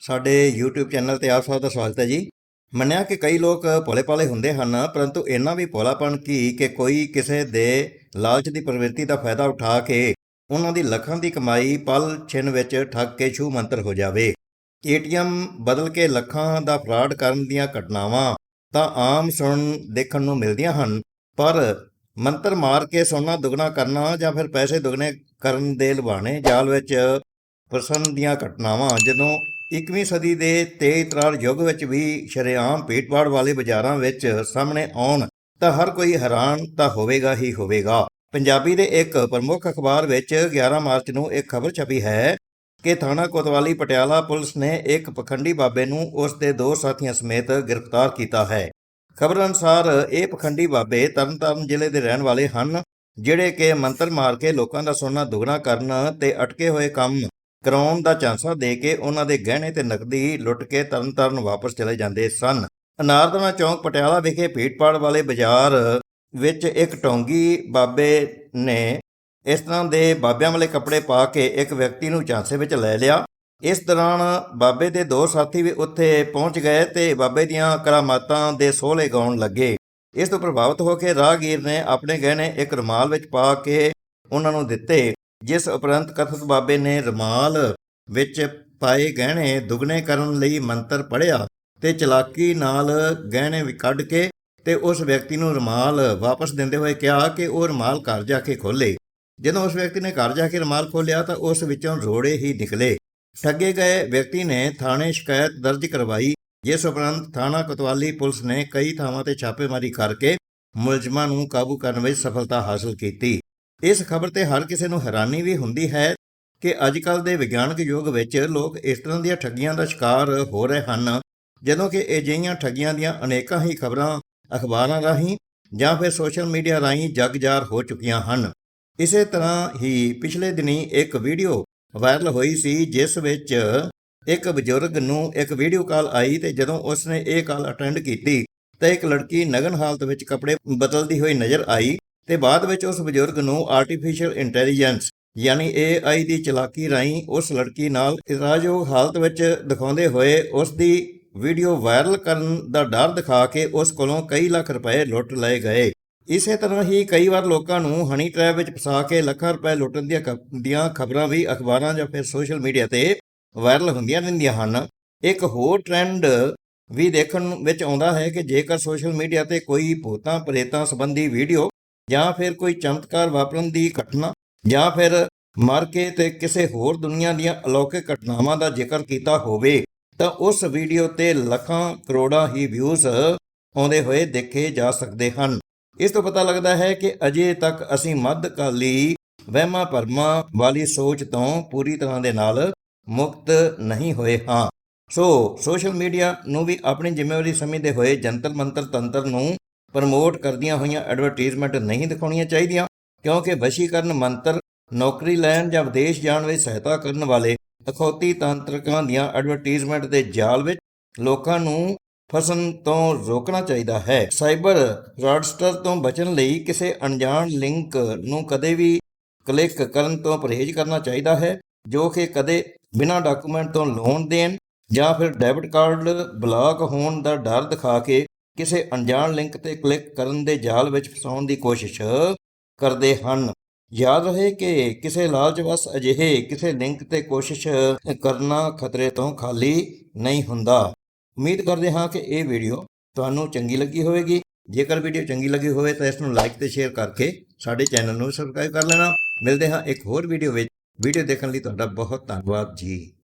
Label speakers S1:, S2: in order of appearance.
S1: ਸਾਡੇ YouTube channel ਤੇ ਆਪ ਸਭ ਦਾ ਸਵਾਗਤ ਹੈ ਜੀ। ਮੰਨਿਆ ਕਿ ਕਈ ਲੋਕ ਭੋਲੇ-ਭਾਲੇ ਹੁੰਦੇ ਹਨ, ਪਰੰਤੂ ਇੰਨਾ ਵੀ ਭੋਲਾਪਣ ਕੀ ਕਿ ਕੋਈ ਕਿਸੇ ਦੇ ਲਾਲਚ ਦੀ ਪ੍ਰਵਿਰਤੀ ਦਾ ਫਾਇਦਾ ਉਠਾ ਕੇ ਉਹਨਾਂ ਦੀ ਲੱਖਾਂ ਦੀ ਕਮਾਈ ਪਲ ਛਿਨ ਵਿੱਚ ਠੱਗ ਕੇ ਛੂ ਮੰਤਰ ਹੋ ਜਾਵੇ। ਏਟੀਐਮ ਬਦਲ ਕੇ ਲੱਖਾਂ ਦਾ ਫਰਾਡ ਕਰਨ ਦੀਆਂ ਘਟਨਾਵਾਂ ਤਾਂ ਆਮ ਸੁਣਨ ਦੇਖਣ ਨੂੰ ਮਿਲਦੀਆਂ ਹਨ, ਪਰ ਮੰਤਰ ਮਾਰ ਕੇ ਸੋਨਾ ਦੁੱਗਣਾ ਕਰਨਾ ਜਾਂ ਫਿਰ ਪੈਸੇ ਦੁੱਗਣੇ ਕਰਨ ਦੇ ਲੁਭਾਣੇ ਜਾਲ ਵਿੱਚ ਪ੍ਰਸੰਨ ਦੀਆਂ ਘਟਨਾਵਾਂ ਜਦੋਂ 21ਵੀਂ ਸਦੀ ਦੇ ਤੇਜ਼ ਤਰਾਰ ਯੁੱਗ ਵਿੱਚ ਵੀ ਸ਼ਰੇਆਮ ਭੀੜਭਾੜ ਵਾਲੇ ਬਾਜ਼ਾਰਾਂ ਵਿੱਚ ਸਾਹਮਣੇ ਆਉਣ ਤਾਂ ਹਰ ਕੋਈ ਹੈਰਾਨ ਤਾਂ ਹੋਵੇਗਾ ਹੀ ਹੋਵੇਗਾ। ਪੰਜਾਬੀ ਦੇ ਇੱਕ ਪ੍ਰਮੁੱਖ ਅਖਬਾਰ ਵਿੱਚ 11 ਮਾਰਚ ਨੂੰ ਇੱਕ ਖਬਰ ਛਪੀ ਹੈ ਕਿ ਥਾਣਾ ਕੋਤਵਾਲੀ ਪਟਿਆਲਾ ਪੁਲਿਸ ਨੇ ਇੱਕ ਪਖੰਡੀ ਬਾਬੇ ਨੂੰ ਉਸ ਦੇ ਦੋ ਸਾਥੀਆਂ ਸਮੇਤ ਗ੍ਰਿਫਤਾਰ ਕੀਤਾ ਹੈ। ਖਬਰ ਅਨੁਸਾਰ ਇਹ ਪਖੰਡੀ ਬਾਬੇ ਤਰਨਤਾਰਨ ਜ਼ਿਲ੍ਹੇ ਦੇ ਰਹਿਣ ਵਾਲੇ ਹਨ, ਜਿਹੜੇ ਕਿ ਮੰਤਰ ਮਾਰ ਕੇ ਲੋਕਾਂ ਦਾ ਸੋਨਾ ਦੁਗਣਾ ਕਰਨ ਤੇ ਅਟਕੇ ਹੋਏ ਕੰਮ ਕਰਾਉਣ ਦਾ ਝਾਂਸਾ ਦੇ ਕੇ ਉਹਨਾਂ ਦੇ ਗਹਿਣੇ ਤੇ ਨਕਦੀ ਲੁੱਟ ਕੇ ਤਰਨਤਾਰਨ ਵਾਪਸ ਚਲੇ ਜਾਂਦੇ ਸਨ। ਅਨਾਰਦਨਾ ਚੌਂਕ ਪਟਿਆਲਾ ਵਿਖੇ ਭੀੜਪਾੜ ਵਾਲੇ ਬਾਜ਼ਾਰ ਵਿੱਚ ਇੱਕ ਟੌਂਗੀ ਬਾਬੇ ਨੇ ਇਸ ਤਰ੍ਹਾਂ ਦੇ ਬਾਬਿਆਂ ਵਾਲੇ ਕੱਪੜੇ ਪਾ ਕੇ ਇੱਕ ਵਿਅਕਤੀ ਨੂੰ ਝਾਂਸੇ ਵਿੱਚ ਲੈ ਲਿਆ। ਇਸ ਦੌਰਾਨ ਬਾਬੇ ਦੇ ਦੋ ਸਾਥੀ ਵੀ ਉੱਥੇ ਪਹੁੰਚ ਗਏ ਤੇ ਬਾਬੇ ਦੀਆਂ ਕਰਾਮਾਤਾਂ ਦੇ ਸੋਹਲੇ ਗਾਉਣ ਲੱਗੇ। ਇਸ ਤੋਂ ਪ੍ਰਭਾਵਿਤ ਹੋ ਕੇ ਰਾਹਗੀਰ ਨੇ ਆਪਣੇ ਗਹਿਣੇ ਇੱਕ ਰੁਮਾਲ ਵਿੱਚ ਪਾ ਕੇ ਉਹਨਾਂ ਨੂੰ ਦਿੱਤੇ। ਜਿਸ ਉਪਰੰਤ ਕਥਿਤ ਬਾਬੇ ਨੇ ਰੁਮਾਲ ਵਿੱਚ ਪਾਏ ਗਹਿਣੇ ਦੁੱਗਣੇ ਕਰਨ ਲਈ ਮੰਤਰ ਪੜਿਆ ਤੇ ਚਲਾਕੀ ਨਾਲ ਗਹਿਣੇ ਕੱਢ ਕੇ ਤੇ ਉਸ ਵਿਅਕਤੀ ਨੂੰ ਰੁਮਾਲ ਵਾਪਸ ਦਿੰਦੇ ਹੋਏ ਕਿਹਾ ਕਿ ਉਹ ਰੁਮਾਲ ਘਰ ਜਾ ਕੇ ਖੋਲੇ। ਜਦੋਂ ਉਸ ਵਿਅਕਤੀ ਨੇ ਘਰ ਜਾ ਕੇ ਰੁਮਾਲ ਖੋਲਿਆ ਤਾਂ ਉਸ ਵਿੱਚੋਂ ਰੋੜੇ ਹੀ ਨਿਕਲੇ। ਠੱਗੇ ਗਏ ਵਿਅਕਤੀ ਨੇ ਥਾਣੇ ਸ਼ਿਕਾਇਤ ਦਰਜ ਕਰਵਾਈ, ਜਿਸ ਉਪਰੰਤ ਥਾਣਾ ਕੋਤਵਾਲੀ ਪੁਲਿਸ ਨੇ ਕਈ ਥਾਵਾਂ ਤੇ ਛਾਪੇਮਾਰੀ ਕਰਕੇ ਮੁਲਜ਼ਮਾਂ ਨੂੰ ਕਾਬੂ ਕਰਨ ਵਿੱਚ ਸਫਲਤਾ ਹਾਸਲ ਕੀਤੀ। ਇਸ ਖਬਰ ਤੇ ਹਰ ਕਿਸੇ ਨੂੰ ਹੈਰਾਨੀ ਵੀ ਹੁੰਦੀ ਹੈ ਕਿ ਅੱਜਕੱਲ ਦੇ ਵਿਗਿਆਨਕ ਯੁੱਗ ਵਿੱਚ ਲੋਕ ਇਸ ਤਰ੍ਹਾਂ ਦੀਆਂ ਠੱਗੀਆਂ ਦਾ ਸ਼ਿਕਾਰ ਹੋ ਰਹੇ ਹਨ, ਜਦੋਂ ਕਿ ਅਜਿਹੀਆਂ ਠੱਗੀਆਂ ਦੀਆਂ ਅਨੇਕਾਂ ਹੀ ਖਬਰਾਂ, ਅਖਬਾਰਾਂ ਰਾਹੀਂ ਜਾਂ ਫਿਰ ਸੋਸ਼ਲ ਮੀਡੀਆ ਰਾਹੀਂ ਜਗਜਾਰ ਹੋ ਚੁੱਕੀਆਂ ਹਨ। ਇਸੇ ਤਰ੍ਹਾਂ ਹੀ ਪਿਛਲੇ ਦਿਨੀ ਇੱਕ ਵੀਡੀਓ ਵਾਇਰਲ ਹੋਈ ਸੀ, ਜਿਸ ਵਿੱਚ ਇੱਕ ਬਜ਼ੁਰਗ ਨੂੰ ਇੱਕ ਵੀਡੀਓ ਕਾਲ ਆਈ ਤੇ ਜਦੋਂ ਉਸ ਨੇ ਇਹ ਕਾਲ ਅਟੈਂਡ ਕੀਤੀ, ਤਾਂ ਇੱਕ ਲੜਕੀ ਨਗਨ ਹਾਲਤ ਵਿੱਚ ਕੱਪੜੇ ਬਦਲਦੀ ਹੋਈ ਨਜ਼ਰ ਆਈ। ਤੇ ਬਾਅਦ ਵਿੱਚ ਉਸ ਬਜ਼ੁਰਗ ਨੂੰ ਆਰਟੀਫੀਸ਼ੀਅਲ ਇੰਟੈਲੀਜੈਂਸ ਯਾਨੀ AI ਦੀ ਚਲਾਕੀ ਰਾਹੀਂ ਉਸ ਲੜਕੀ ਨਾਲ ਇਤਰਾਜ਼ਯੋਗ ਹਾਲਤ ਵਿੱਚ ਦਿਖਾਉਂਦੇ ਹੋਏ ਉਸ ਦੀ ਵੀਡੀਓ ਵਾਇਰਲ ਕਰਨ ਦਾ ਡਰ ਦਿਖਾ ਕੇ ਉਸ ਕੋਲੋਂ ਕਈ ਲੱਖ ਰੁਪਏ ਲੁੱਟ ਲਏ ਗਏ। ਇਸੇ ਤਰ੍ਹਾਂ ਹੀ ਕਈ ਵਾਰ ਲੋਕਾਂ ਨੂੰ ਹਨੀ ਟ੍ਰੈਪ ਵਿੱਚ ਫਸਾ ਕੇ ਲੱਖਾਂ ਰੁਪਏ ਲੁੱਟਣ ਦੀਆਂ ਖ- ਦੀਆਂ ਖਬਰਾਂ ਵੀ ਅਖਬਾਰਾਂ ਜਾਂ ਫਿਰ ਸੋਸ਼ਲ ਮੀਡੀਆ ਤੇ ਵਾਇਰਲ ਹੁੰਦੀਆਂ ਰਹਿੰਦੀਆਂ ਹਨ। ਇੱਕ ਹੋਰ ਟ੍ਰੈਂਡ ਵੀ ਦੇਖਣ ਵਿੱਚ ਆਉਂਦਾ ਹੈ ਕਿ ਜੇਕਰ ਸੋਸ਼ਲ ਮੀਡੀਆ ਤੇ ਕੋਈ ਭੂਤਾਂ ਪ੍ਰੇਤਾਂ ਸੰਬੰਧੀ ਵੀਡੀਓ ਜਾਂ ਫਿਰ ਕੋਈ ਚਮਤਕਾਰ ਵਾਪਰਨ ਦੀ ਘਟਨਾ, ਜਾਂ ਫਿਰ ਮਰ ਕੇ ਤੇ ਕਿਸੇ ਹੋਰ ਦੁਨੀਆ ਦੀਆਂ ਅਲੌਕਿਕ ਘਟਨਾਵਾਂ ਦਾ ਜ਼ਿਕਰ ਕੀਤਾ ਹੋਵੇ, ਤਾਂ ਉਸ ਵੀਡੀਓ ਤੇ ਲੱਖਾਂ ਕਰੋੜਾਂ ਹੀ ਵਿਊਜ਼ ਆਉਂਦੇ ਹੋਏ ਦੇਖੇ ਜਾ ਸਕਦੇ ਹਨ। ਇਸ ਤੋਂ ਪਤਾ ਲੱਗਦਾ ਹੈ ਕਿ ਅਜੇ ਤੱਕ ਅਸੀਂ ਮੱਧਕਾਲੀ ਵਹਿਮਾਂ ਭਰਮਾਂ ਵਾਲੀ ਸੋਚ ਤੋਂ ਪੂਰੀ ਤਰ੍ਹਾਂ ਦੇ ਨਾਲ ਮੁਕਤ ਨਹੀਂ ਹੋਏ ਹਾਂ। ਸੋ ਸੋਸ਼ਲ ਮੀਡੀਆ ਨੂੰ ਵੀ ਆਪਣੀ ਜ਼ਿੰਮੇਵਾਰੀ ਸਮਝਦੇ ਹੋਏ ਜੰਤਰ ਮੰਤਰ ਤੰਤਰ ਨੂੰ ਪ੍ਰਮੋਟ ਕਰਦੀਆਂ ਹੋਈਆਂ ਐਡਵਰਟਾਈਜ਼ਮੈਂਟ ਨਹੀਂ ਦਿਖਾਉਣੀਆਂ ਚਾਹੀਦੀਆਂ, ਕਿਉਂਕਿ ਵਸ਼ੀਕਰਨ ਮੰਤਰ ਨੌਕਰੀ ਲੈਣ ਜਾਂ ਵਿਦੇਸ਼ ਜਾਣ ਵਿੱਚ ਸਹਾਇਤਾ ਕਰਨ ਵਾਲੇ ਅਖੌਤੀ ਤਾਂਤਰਿਕਾਂ ਦੀਆਂ ਐਡਵਰਟਾਈਜ਼ਮੈਂਟ ਦੇ ਜਾਲ ਵਿੱਚ ਲੋਕਾਂ ਨੂੰ ਫਸਣ ਤੋਂ ਰੋਕਣਾ ਚਾਹੀਦਾ ਹੈ। ਸਾਈਬਰ ਫਰਾਡਸਟਰ ਤੋਂ ਬਚਣ ਲਈ ਕਿਸੇ ਅਣਜਾਣ ਲਿੰਕ ਨੂੰ ਕਦੇ ਵੀ ਕਲਿੱਕ ਕਰਨ ਤੋਂ ਪਰਹੇਜ਼ ਕਰਨਾ ਚਾਹੀਦਾ ਹੈ, ਜੋ ਕਿ ਕਦੇ ਬਿਨਾਂ ਡਾਕੂਮੈਂਟ ਤੋਂ ਲੋਨ ਦੇਣ ਜਾਂ ਫਿਰ ਡੈਬਿਟ ਕਾਰਡ ਬਲਾਕ ਹੋਣ ਦਾ ਡਰ ਦਿਖਾ ਕੇ ਕਿਸੇ ਅਣਜਾਣ ਲਿੰਕ ਤੇ ਕਲਿੱਕ ਕਰਨ ਦੇ ਜਾਲ ਵਿੱਚ ਫਸਾਉਣ ਦੀ ਕੋਸ਼ਿਸ਼ ਕਰਦੇ ਹਨ। ਯਾਦ ਰਹੇ ਕਿ ਕਿਸੇ ਲਾਲਚਵਸ ਅਜਿਹੇ ਕਿਸੇ ਲਿੰਕ ਤੇ ਕੋਸ਼ਿਸ਼ ਕਰਨਾ ਖਤਰੇ ਤੋਂ ਖਾਲੀ ਨਹੀਂ ਹੁੰਦਾ। ਉਮੀਦ ਕਰਦੇ ਹਾਂ ਕਿ ਇਹ ਵੀਡੀਓ ਤੁਹਾਨੂੰ ਚੰਗੀ ਲੱਗੀ ਹੋਵੇਗੀ। ਜੇਕਰ ਵੀਡੀਓ ਚੰਗੀ ਲੱਗੀ ਹੋਵੇ ਤਾਂ ਇਸ ਨੂੰ ਲਾਈਕ ਤੇ ਸ਼ੇਅਰ ਕਰਕੇ ਸਾਡੇ ਚੈਨਲ ਨੂੰ ਸਬਸਕ੍ਰਾਈਬ ਕਰ ਲੈਣਾ। ਮਿਲਦੇ ਹਾਂ ਇੱਕ ਹੋਰ ਵੀਡੀਓ ਵਿੱਚ। ਵੀਡੀਓ ਦੇਖਣ ਲਈ ਤੁਹਾਡਾ ਬਹੁਤ ਧੰਨਵਾਦ ਜੀ।